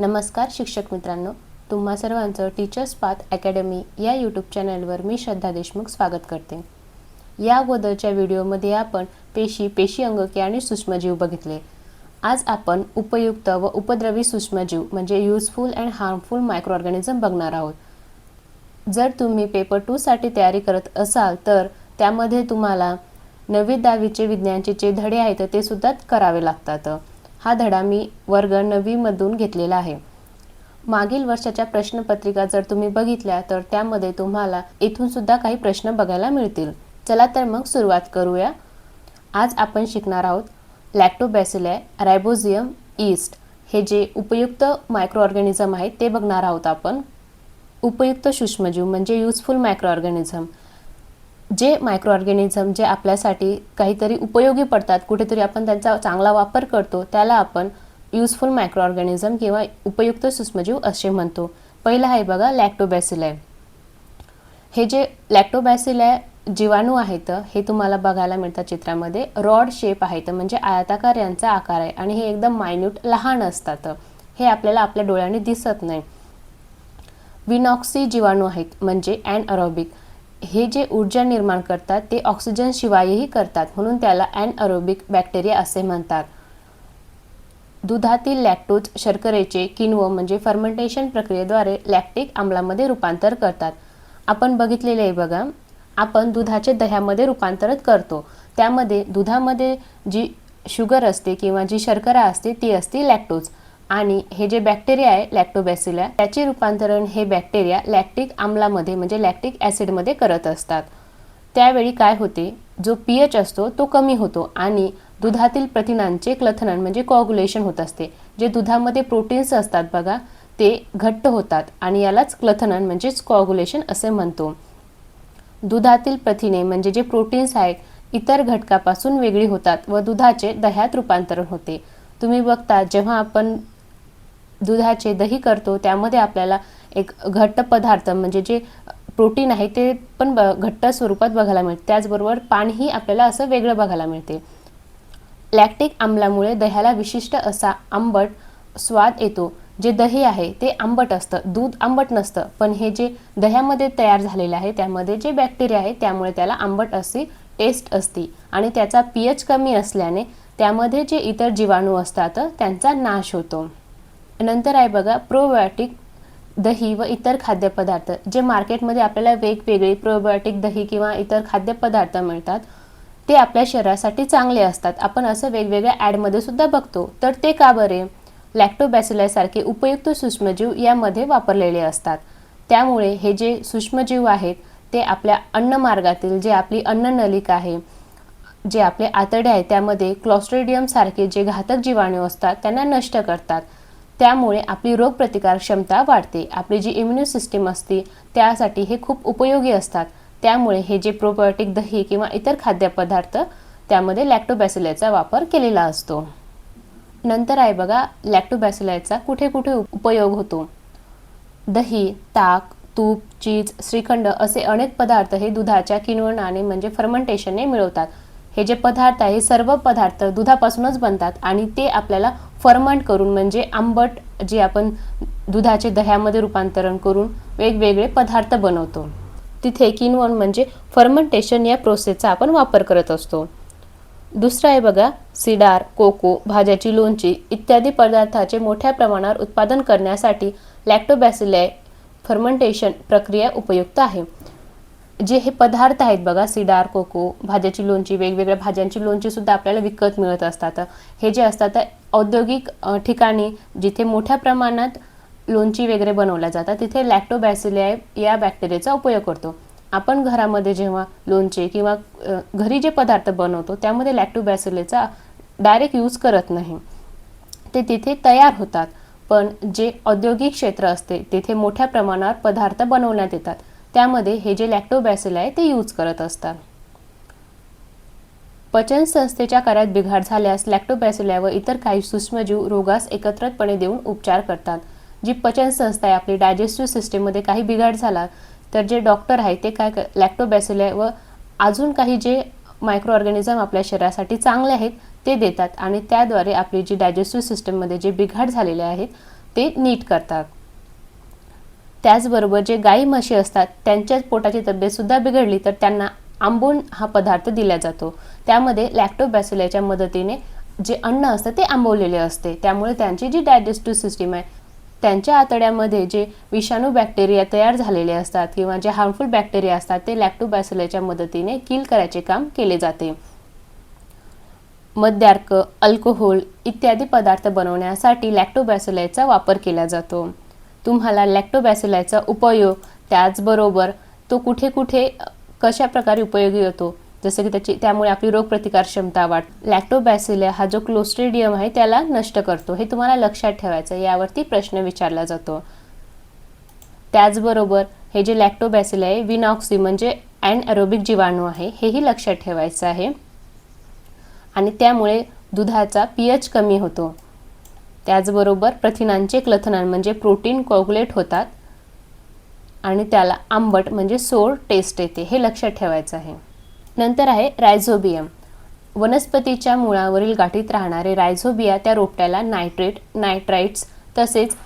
नमस्कार शिक्षक मित्रांनो. तुम्हा सर्वांचं टीचर्स पाथ अकॅडमी या यूट्यूब चॅनलवर मी श्रद्धा देशमुख स्वागत करते. या अगोदरच्या व्हिडिओमध्ये आपण पेशी पेशी अंगके आणि सूक्ष्मजीव बघितले. आज आपण उपयुक्त व उपद्रवी सूक्ष्मजीव म्हणजे useful and harmful microorganism बघणार आहोत. जर तुम्ही पेपर टूसाठी तयारी करत असाल तर त्यामध्ये तुम्हाला नवी दहावीचे विज्ञानचे जे धडे आहेत ते सुद्धा करावे लागतात. हा धडा मी वर्ग नववीमधून घेतलेला आहे. मागील वर्षाच्या प्रश्नपत्रिका जर तुम्ही बघितल्या तर त्यामध्ये तुम्हाला इथून सुद्धा काही प्रश्न बघायला मिळतील. चला तर मग सुरुवात करूया. आज आपण शिकणार आहोत लॅक्टोबॅसिलॅ रायबोझियम ईस्ट. हे जे उपयुक्त मायक्रो ऑर्गॅनिझम आहेत ते बघणार आहोत आपण. उपयुक्त सूक्ष्मजीव म्हणजे युजफुल मायक्रो ऑर्गॅनिझम जे मायक्रो ऑर्गॅनिझम जे आपल्यासाठी काहीतरी उपयोगी पडतात कुठेतरी आपण त्यांचा चांगला वापर करतो त्याला आपण युजफुल मायक्रो ऑर्गॅनिझम किंवा उपयुक्त सूक्ष्मजीव असे म्हणतो. पहिलं आहे बघा लॅक्टोबॅसिलाय हे जे लॅक्टोबॅसिलाय जीवाणू आहेत हे तुम्हाला बघायला मिळतात चित्रामध्ये. रॉड शेप आहेत म्हणजे आयताकार यांचा आकार आहे आणि हे एकदम मायन्यूट लहान असतात. हे आपल्याला आपल्या डोळ्याने दिसत नाही. विनॉक्सी जीवाणू आहेत म्हणजे अॅनअरोबिक हे जे ऊर्जा निर्माण करतात ते ऑक्सिजन शिवायही करतात म्हणून त्याला अॅनअरोबिक बॅक्टेरिया असे म्हणतात. दुधातील लॅक्टोज शर्करेचे किण्व म्हणजे फर्मेंटेशन प्रक्रियेद्वारे लॅक्टिक आम्लामध्ये रूपांतर करतात. आपण बघितलेले आहे बघा आपण दुधाचे दह्यामध्ये रूपांतरित करतो. त्यामध्ये दुधामध्ये जी शुगर असते किंवा जी शर्करा असते ती असते लॅक्टोज आणि हे जे बॅक्टेरिया आहे लॅक्टोबॅसिला त्याचे रूपांतरण हे बॅक्टेरिया लॅक्टिक आम्लामध्ये म्हणजे लॅक्टिक ॲसिडमध्ये करत असतात. त्यावेळी काय होते? जो पी एच असतो तो कमी होतो आणि दुधातील प्रथिनांचे क्लथनन म्हणजे कॉग्युलेशन होत असते. जे दुधामध्ये प्रोटीन्स असतात बघा ते घट्ट होतात आणि यालाच क्लथनन म्हणजेच कॉग्युलेशन असे म्हणतो. दुधातील प्रथिने म्हणजे जे प्रोटीन्स आहेत इतर घटकापासून वेगळी होतात व दुधाचे दह्यात रूपांतरण होते. तुम्ही बघता जेव्हा आपण दुधाचे दही करतो त्यामध्ये आपल्याला एक घट्ट पदार्थ म्हणजे जे प्रोटीन आहे ते पण ब घट्ट स्वरूपात बघायला मिळते. त्याचबरोबर पाणीही आपल्याला असं वेगळं बघायला मिळते. लॅक्टिक आम्लामुळे दह्याला विशिष्ट असा आंबट स्वाद येतो. जे दही आहे ते आंबट असतं दूध आंबट नसतं पण हे जे दह्यामध्ये तयार झालेलं आहे त्यामध्ये जे बॅक्टेरिया आहे त्यामुळे त्याला आंबट अशी टेस्ट असते. आणि त्याचा पी एच कमी असल्याने त्यामध्ये जे इतर जीवाणू असतात त्यांचा नाश होतो. नंतर आहे बघा प्रोबायोटिक दही व इतर खाद्यपदार्थ जे मार्केटमध्ये आपल्याला वेगवेगळे प्रोबायोटिक दही किंवा इतर खाद्यपदार्थ मिळतात ते आपल्या शरीरासाठी चांगले असतात. आपण असं वेगवेगळ्या ॲडमध्ये सुद्धा बघतो. तर ते का बरे? लॅक्टोबॅसिलासारखे उपयुक्त सूक्ष्मजीव यामध्ये वापरलेले असतात. त्यामुळे हे जे सूक्ष्मजीव आहेत ते आपल्या अन्नमार्गातील जे आपली अन्ननलिका आहे जे आपले आतडे आहे त्यामध्ये क्लॉस्ट्रेडियमसारखे जे घातक जीवाणू असतात त्यांना नष्ट करतात. त्यामुळे आपली रोगप्रतिकार क्षमता वाढते. आपली जी इम्युन सिस्टीम असते त्यासाठी हे खूप उपयोगी असतात. त्यामुळे हे जे प्रोबायोटिक दही किंवा इतर खाद्यपदार्थ त्यामध्ये लॅक्टोबॅसिलायचा वापर केलेला असतो. नंतर आहे बघा लॅक्टोबॅसिलायचा कुठे कुठे उपयोग होतो. दही ताक तूप चीज श्रीखंड असे अनेक पदार्थ हे दुधाच्या किण्वनाने म्हणजे फर्मेंटेशनने मिळवतात. हे जे पदार्थ आहे हे सर्व पदार्थ दुधापासूनच बनतात आणि ते आपल्याला फर्मंट करून म्हणजे आंबट जे आपण दुधाचे दह्यामध्ये रूपांतरण करून वेगवेगळे पदार्थ बनवतो. तिथे किनवण म्हणजे फर्मंटेशन या प्रोसेसचा आपण वापर करत असतो. दुसरं आहे बघा सिडार कोको भाज्याची लोणची इत्यादी पदार्थाचे मोठ्या प्रमाणावर उत्पादन करण्यासाठी लॅक्टोबॅसिलाय फर्मेंटेशन प्रक्रिया उपयुक्त आहे. जे हे पदार्थ आहेत बघा सिडार कोको भाज्याची लोणची वेगवेगळ्या भाज्यांची लोणची सुद्धा आपल्याला विकत मिळत असतात. हे जे असतात औद्योगिक ठिकाणी जिथे मोठ्या प्रमाणात लोणची वगैरे बनवल्या जातात तिथे लॅक्टोबॅसिलिया या बॅक्टेरियाचा उपयोग करतो. आपण घरामध्ये जेव्हा लोणचे किंवा घरी जे पदार्थ बनवतो त्यामध्ये लॅक्टोबॅसिलेचा डायरेक्ट यूज करत नाही. ते तिथे तयार होतात. पण जे औद्योगिक क्षेत्र असते तिथे मोठ्या प्रमाणावर पदार्थ बनवण्यात येतात. त्यामध्ये हे जे लॅक्टोबॅसिल आहे ते यूज करत असतात. पचन संस्थेच्या कार्यात बिघाड झाल्यास लॅक्टोबॅसिल्या व इतर काही सूक्ष्मजीव रोगास एकत्रितपणे देऊन उपचार करतात. जी पचन संस्था आहे आपली डायजेस्टिव्ह सिस्टीममध्ये काही बिघाड झाला तर जे डॉक्टर आहे ते काय लॅक्टोबॅसिल्या व अजून काही जे मायक्रो ऑर्गॅनिझम आपल्या शरीरासाठी चांगले आहेत ते देतात. आणि त्याद्वारे आपली जी डायजेस्टिव्ह सिस्टीममध्ये जे बिघाड झालेले आहेत ते नीट करतात. त्याचबरोबर जे गाई म्हशी असतात त्यांच्याच पोटाची तब्येतसुद्धा बिघडली तर त्यांना आंबून हा पदार्थ दिला जातो. त्यामध्ये लॅक्टोबॅसिल्याच्या मदतीने जे अन्न असतं ते आंबवलेले असते. त्यामुळे त्यांची जी डायजेस्टिव्ह सिस्टीम आहे त्यांच्या आतड्यामध्ये जे विषाणू बॅक्टेरिया तयार झालेले असतात किंवा जे हार्मफुल बॅक्टेरिया असतात ते लॅक्टोबॅसिल्याच्या मदतीने किल करायचे काम केले जाते. मद्यार्क अल्कोहोल इत्यादी पदार्थ बनवण्यासाठी लॅक्टोबॅसिलायचा वापर केला जातो. तुम्हाला लॅक्टोबॅसिलायचा उपयोग त्याचबरोबर तो कुठे कुठे कशा प्रकारे उपयोगी होतो जसं की त्याची त्यामुळे आपली रोगप्रतिकार क्षमता वाढ लॅक्टोबॅसिलिया हा जो क्लोस्ट्रिडियम आहे त्याला नष्ट करतो हे तुम्हाला लक्षात ठेवायचं आहे. यावरती प्रश्न विचारला जातो त्याचबरोबर हे जे लॅक्टोबॅसिल आहे विनॉक्सी म्हणजे अॅरोबिक जीवाणू आहे हेही लक्षात ठेवायचं आहे आणि त्यामुळे दुधाचा पीएच कमी होतो त्याचबरोबर प्रथिनांचे क्लथनान म्हणजे प्रोटीन कोगुलेट होतात आणि त्याला आंबट म्हणजे सोर टेस्ट येते हे लक्षात ठेवायचं आहे. नंतर आहे रायझोबियम. वनस्पतीच्या मुळावरील गाठीत राहणारे रायझोबिया त्या रोपट्याला नायट्रेट नायट्राइट्स तसेच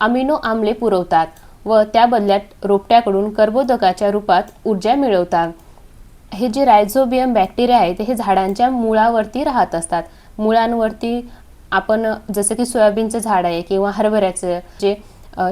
अमिनो आम्ले पुरवतात व त्या बदल्यात रोपट्याकडून कर्बोदकाच्या रूपात ऊर्जा मिळवतात. हे जे रायझोबियम बॅक्टेरिया आहेत हे झाडांच्या मुळावरती राहत असतात. मुळांवरती आपण जसं की सोयाबीनचं झाड आहे किंवा हरभऱ्याचं जे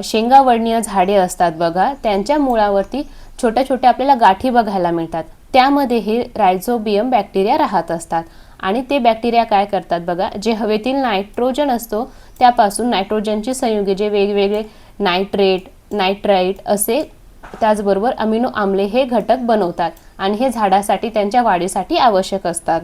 शेंगावडणीय झाडे असतात बघा त्यांच्या मुळावरती छोट्या छोट्या आपल्याला गाठी बघायला मिळतात. त्यामध्ये हे रायझोबियम बॅक्टेरिया राहत असतात. आणि ते बॅक्टेरिया काय करतात बघा जे हवेतील नायट्रोजन असतो त्यापासून नायट्रोजनची संयुगे जे वेगवेगळे नायट्रेट नायट्राईट असे त्याचबरोबर अमिनो आम्ले हे घटक बनवतात. आणि हे झाडासाठी त्यांच्या वाढीसाठी आवश्यक असतात.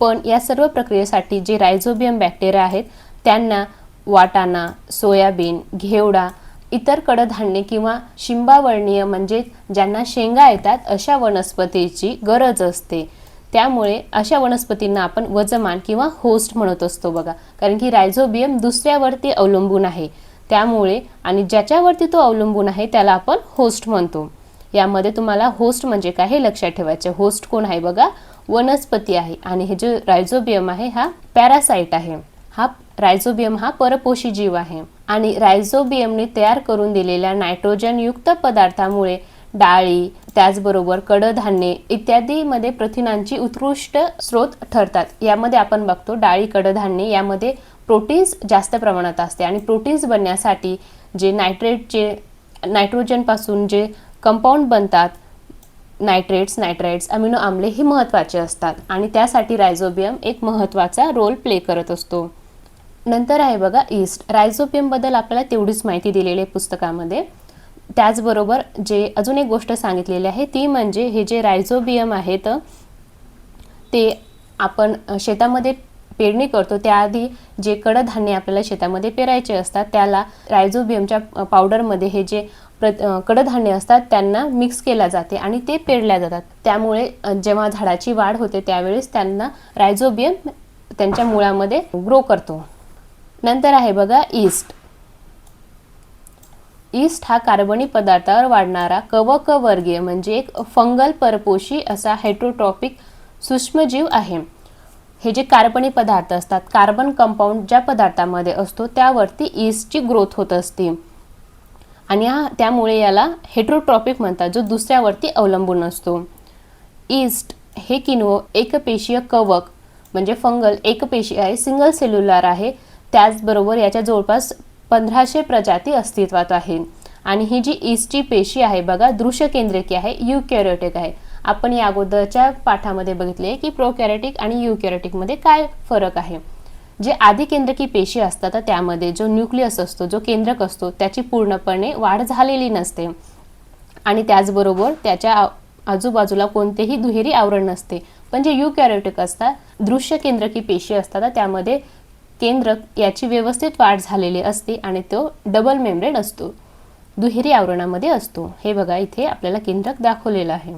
पण या सर्व प्रक्रियेसाठी जे रायझोबियम बॅक्टेरिया आहेत त्यांना वाटाणा सोयाबीन घेवडा इतर कडधान्ये किंवा शिंबावर्णीय म्हणजे ज्यांना शेंगा येतात अशा वनस्पतीची गरज असते. त्यामुळे अशा वनस्पतींना आपण वजमान किंवा होस्ट म्हणत असतो बघा. कारण की रायझोबियम दुसऱ्यावरती अवलंबून आहे. त्यामुळे आणि ज्याच्यावरती तो अवलंबून आहे त्याला आपण होस्ट म्हणतो. यामध्ये तुम्हाला होस्ट म्हणजे काय हे लक्षात ठेवायचे होस्ट कोण आहे बघा? वनस्पती आहे. आणि हे जे रायझोबियम आहे हा पॅरासाइट आहे. हा रायझोबियम हा परपोषी जीव आहे. आणि रायझोबियमने तयार करून दिलेल्या नायट्रोजनयुक्त पदार्थामुळे डाळी त्याचबरोबर कडधान्ये इत्यादीमध्ये प्रथिनांची उत्कृष्ट स्रोत ठरतात. यामध्ये आपण बघतो डाळी कडधान्ये यामध्ये प्रोटीन्स जास्त प्रमाणात असते. आणि प्रोटीन्स बनण्यासाठी जे नायट्रेटचे नायट्रोजनपासून जे कंपाऊंड बनतात नायट्रेट्स नायट्राइट्स अमिनो आम्ले हे महत्त्वाचे असतात आणि त्यासाठी रायझोबियम एक महत्त्वाचा रोल प्ले करत असतो. नंतर आहे बघा ईस्ट रायझोबियमबद्दल आपल्याला तेवढीच माहिती दिलेली आहे पुस्तकामध्ये. त्याचबरोबर जे अजून एक गोष्ट सांगितलेली आहे ती म्हणजे हे जे रायझोबियम आहेत ते आपण शेतामध्ये पेरणी करतो. त्याआधी जे कडधान्य आपल्याला शेतामध्ये पेरायचे असतात त्याला रायझोबियमच्या पावडरमध्ये हे जे प्र कडधान्य असतात त्यांना मिक्स केल्या जाते आणि ते पेरल्या जातात. त्यामुळे जेव्हा झाडाची वाढ होते त्यावेळेस त्यांना रायझोबियम त्यांच्या मुळामध्ये ग्रो करतो. नंतर आहे बघा ईस्ट ईस्ट हा कार्बनी पदार्थावर वाढणारा कवकवर्गीय म्हणजे एक फंगल परपोषी असा हायड्रोट्रॉपिक सूक्ष्मजीव आहे. हे जे कार्बनी पदार्थ असतात कार्बन कंपाऊंड ज्या पदार्थामध्ये असतो त्यावरती ईस्टची ग्रोथ होत असते. आणि हा त्यामुळे याला हेट्रोट्रॉपिक म्हणतात जो दुसऱ्यावरती अवलंबून असतो. ईस्ट हे किण्व एकपेशीय कवक म्हणजे फंगल एकपेशीय आहे सिंगल सेल्युलर आहे. त्याचबरोबर याच्या जवळपास पंधराशे प्रजाती अस्तित्वात आहे. आणि ही जी ईस्टची पेशी आहे बघा दृश्य केंद्रिकी आहे युकॅरियोटिक आहे. आपण या अगोदरच्या पाठामध्ये बघितले की प्रोकॅरेटिक आणि युकॅरियोटिकमध्ये काय फरक आहे. जे आधी केंद्रकी पेशी असतात तर त्यामध्ये जो न्यूक्लियस असतो जो केंद्रक असतो त्याची पूर्णपणे वाढ झालेली नसते. आणि त्याचबरोबर त्याच्या आजूबाजूला कोणतेही दुहेरी आवरण नसते. पण जे युकॅरियोटिक असतात दृश्य केंद्रकी पेशी असतात तर त्यामध्ये केंद्रक याची व्यवस्थित वाढ झालेली असते आणि तो डबल मेम्ब्रेन असतो. दुहेरी आवरणामध्ये असतो. हे बघा इथे आपल्याला केंद्रक दाखवलेलं आहे.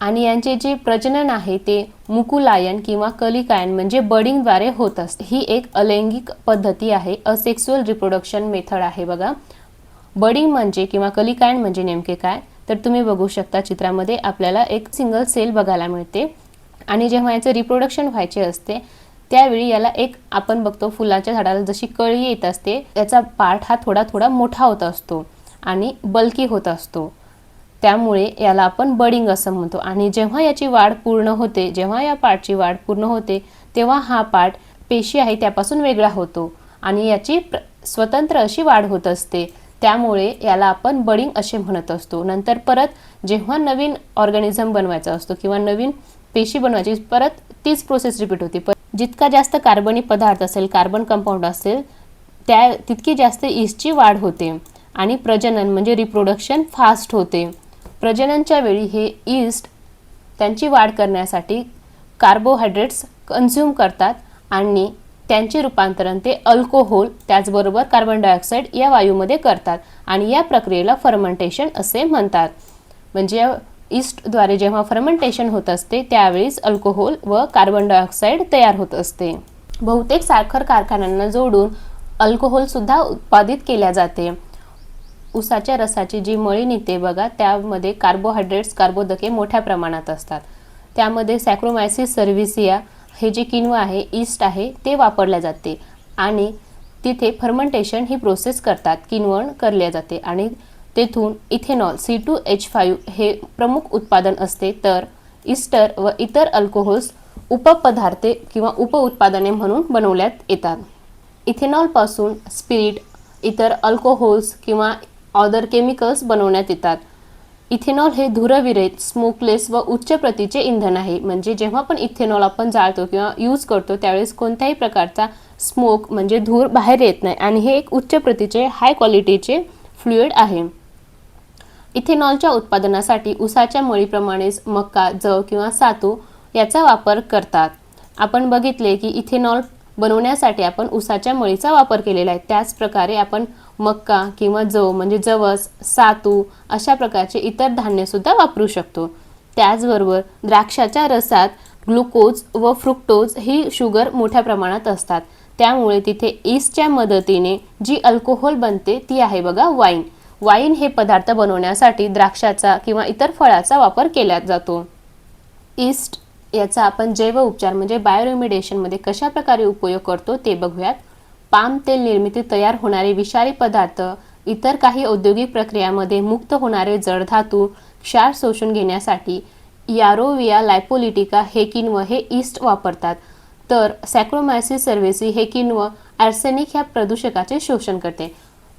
आणि यांचे जे प्रजनन आहे ते मुकुलायन किंवा कलिकायन म्हणजे बडिंगद्वारे होत असते. ही एक अलैंगिक पद्धती आहे. असेक्सुअल रिप्रोडक्शन मेथड आहे बघा. बडिंग म्हणजे किंवा कलिकायन म्हणजे नेमके काय? तर तुम्ही बघू शकता चित्रामध्ये आपल्याला एक सिंगल सेल बघायला मिळते. आणि जेव्हा याचं रिप्रोडक्शन व्हायचे असते त्यावेळी याला एक आपण बघतो फुलाच्या झाडाला जशी कळी येत असते त्याचा पार्ट हा थोडा थोडा मोठा होत असतो आणि बल्की होत असतो. त्यामुळे याला आपण बडिंग असं म्हणतो. आणि जेव्हा याची वाढ पूर्ण होते जेव्हा या पार्टची वाढ पूर्ण होते तेव्हा हा पार्ट पेशी आहे त्यापासून वेगळा होतो. आणि याची प्र स्वतंत्र अशी वाढ होत असते. त्यामुळे याला आपण बडिंग असे म्हणत असतो. नंतर परत जेव्हा नवीन ऑर्गॅनिझम बनवायचा असतो किंवा नवीन पेशी बनवायची परत तीच प्रोसेस रिपीट होते. पण जितका जास्त कार्बनी पदार्थ असेल कार्बन कंपाऊंड असेल त्या तितकी जास्त ईस्टची वाढ होते. आणि प्रजनन म्हणजे रिप्रोडक्शन फास्ट होते. प्रजननच्या वेळी हे ईस्ट त्यांची वाढ करण्यासाठी कार्बोहायड्रेट्स कन्झ्युम करतात आणि त्यांचे रूपांतरण ते अल्कोहोल त्याचबरोबर कार्बन डायऑक्साईड या वायूमध्ये करतात आणि या प्रक्रियेला फर्मेंटेशन असे म्हणतात. म्हणजे ईस्टद्वारे जेव्हा फर्मेंटेशन होत असते त्यावेळीच अल्कोहोल व कार्बन डायऑक्साईड तयार होत असते. बहुतेक साखर कारखान्यांना जोडून अल्कोहोलसुद्धा उत्पादित केल्या जाते. उसाच्या रसाची जी मळी निघते बघा त्यामध्ये कार्बोहायड्रेट्स कार्बोदके मोठ्या प्रमाणात असतात. त्यामध्ये सॅक्रोमायसिस सर्व्हिसिया हे जे किनवा आहे ईस्ट आहे ते वापरले जाते. आणि तिथे फर्मेंटेशन ही प्रोसेस करतात किनवण करले जाते. आणि तेथून ethanol C two H five हे प्रमुख उत्पादन असते. तर इस्टर व इतर अल्कोहोल्स उपपदार्थे किंवा उपउत्पादने म्हणून बनवल्यात येतात. इथेनॉलपासून स्पिरिट इतर अल्कोहोल्स किंवा ऑदर केमिकल्स बनवण्यात येतात. इथेनॉल हे धुरविरहित स्मोकलेस व उच्च प्रतीचे इंधन आहे. म्हणजे जेव्हा पण इथेनॉल आपण जाळतो किंवा यूज करतो त्यावेळेस कोणत्याही प्रकारचा स्मोक म्हणजे धूर बाहेर येत नाही. आणि हे एक उच्च प्रतीचे हाय क्वालिटीचे फ्लुइड आहे. इथेनॉलच्या उत्पादनासाठी उसाच्या मळीप्रमाणेच मका जव किंवा सातू याचा वापर करतात. आपण बघितले की इथेनॉल बनवण्यासाठी आपण उसाच्या मळीचा वापर केलेला आहे. त्याचप्रकारे आपण मक्का किंवा जव म्हणजे जवस सातू अशा प्रकारचे इतर धान्यसुद्धा वापरू शकतो. त्याचबरोबर द्राक्षाच्या रसात ग्लुकोज व फ्रुक्टोज ही शुगर मोठ्या प्रमाणात असतात. त्यामुळे तिथे ईस्टच्या मदतीने जी अल्कोहोल बनते ती आहे बघा वाईन. वाईन हे पदार्थ बनवण्यासाठी द्राक्षाचा किंवा इतर फळाचा वापर केला जातो. ईस्ट याचा आपण जैव उपचार म्हणजे बायोरेमिडेशनमध्ये कशा प्रकारे उपयोग करतो ते बघूयात. पाम तेल निर्मिती तयार होणारे विषारी पदार्थ इतर काही औद्योगिक प्रक्रियामध्ये मुक्त होणारे जडधातू क्षार शोषून घेण्यासाठी यारोविया लायपोलिटिका हे किण्व हे ईस्ट वापरतात. तर सॅक्रोमायसिस सर्व्हिसी हे किण्व आर्सेनिक ह्या प्रदूषकाचे शोषण करते.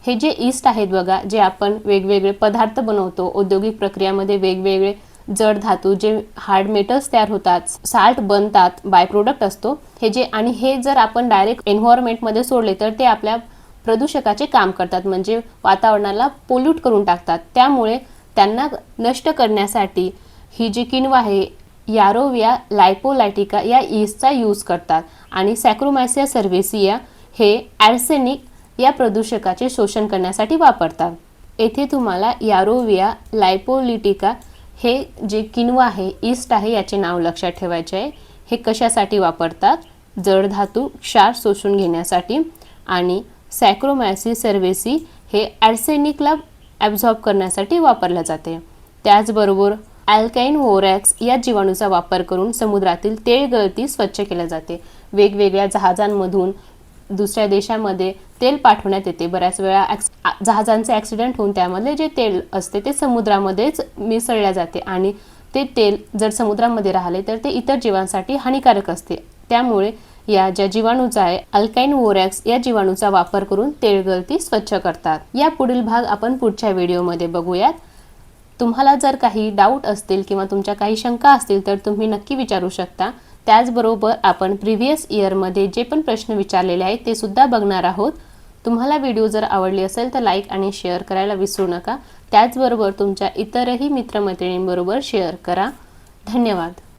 हे जे ईस्ट आहेत बघा जे आपण वेगवेगळे पदार्थ बनवतो औद्योगिक प्रक्रियामध्ये वेगवेगळे जड धातू जे हार्ड मेटल्स तयार होतात साल्ट बनतात बाय प्रोडक्ट असतो हे जे आणि हे जर आपण डायरेक्ट एन्व्हायरमेंटमध्ये सोडले तर ते आपल्या प्रदूषकाचे काम करतात. म्हणजे वातावरणाला पोल्यूट करून टाकतात. त्यामुळे त्यांना नष्ट करण्यासाठी ही जी किणवा आहे यारोविया लायपोलायटिका या ईस्टचा यूज करतात. आणि सॅक्रोमायसिया सर्व्हेसिया हे ॲर्सेनिक या प्रदूषकाचे शोषण करण्यासाठी वापरतात. येथे तुम्हाला यारोविया लायपोलिटिका हे जे किनवा आहे ईस्ट आहे याचे नाव लक्षात ठेवायचे आहे. हे कशासाठी वापरतात? जड धातू क्षार शोषून घेण्यासाठी. आणि सॅक्रोमॅसी सर्वेसी हे ॲर्सेनिकला ॲब्झॉर्ब करण्यासाठी वापरलं जाते. त्याचबरोबर अल्काईन वोरॅक्स या जीवाणूचा वापर करून समुद्रातील तेल गळती स्वच्छ केल्या जाते. वेगवेगळ्या जहाजांमधून दुसऱ्या देशामध्ये तेल पाठवण्यात येते. बऱ्याच वेळा ॲक्स जहाजांचे ॲक्सिडेंट होऊन त्यामध्ये जे तेल असते ते समुद्रामध्येच मिसळल्या जाते आणि ते तेल जर समुद्रामध्ये राहिले तर ते इतर जीवांसाठी हानिकारक असते. त्यामुळे या ज्या जीवाणूचा आहे अल्काईन वोरॅक्स या जीवाणूचा वापर करून तेलगळती स्वच्छ करतात. या पुढील भाग आपण पुढच्या व्हिडिओमध्ये बघूयात. तुम्हाला जर काही डाऊट असतील किंवा तुमच्या काही शंका असतील तर तुम्ही नक्की विचारू शकता. त्याचबरोबर आपण प्रिव्हियस इयरमध्ये जे पण प्रश्न विचारलेले आहेत ते सुद्धा बघणार आहोत. तुम्हाला व्हिडिओ जर आवडली असेल तर लाईक आणि शेअर करायला विसरू नका. त्याचबरोबर तुमच्या इतरही मित्रमैत्रिणींबरोबर शेअर करा. धन्यवाद.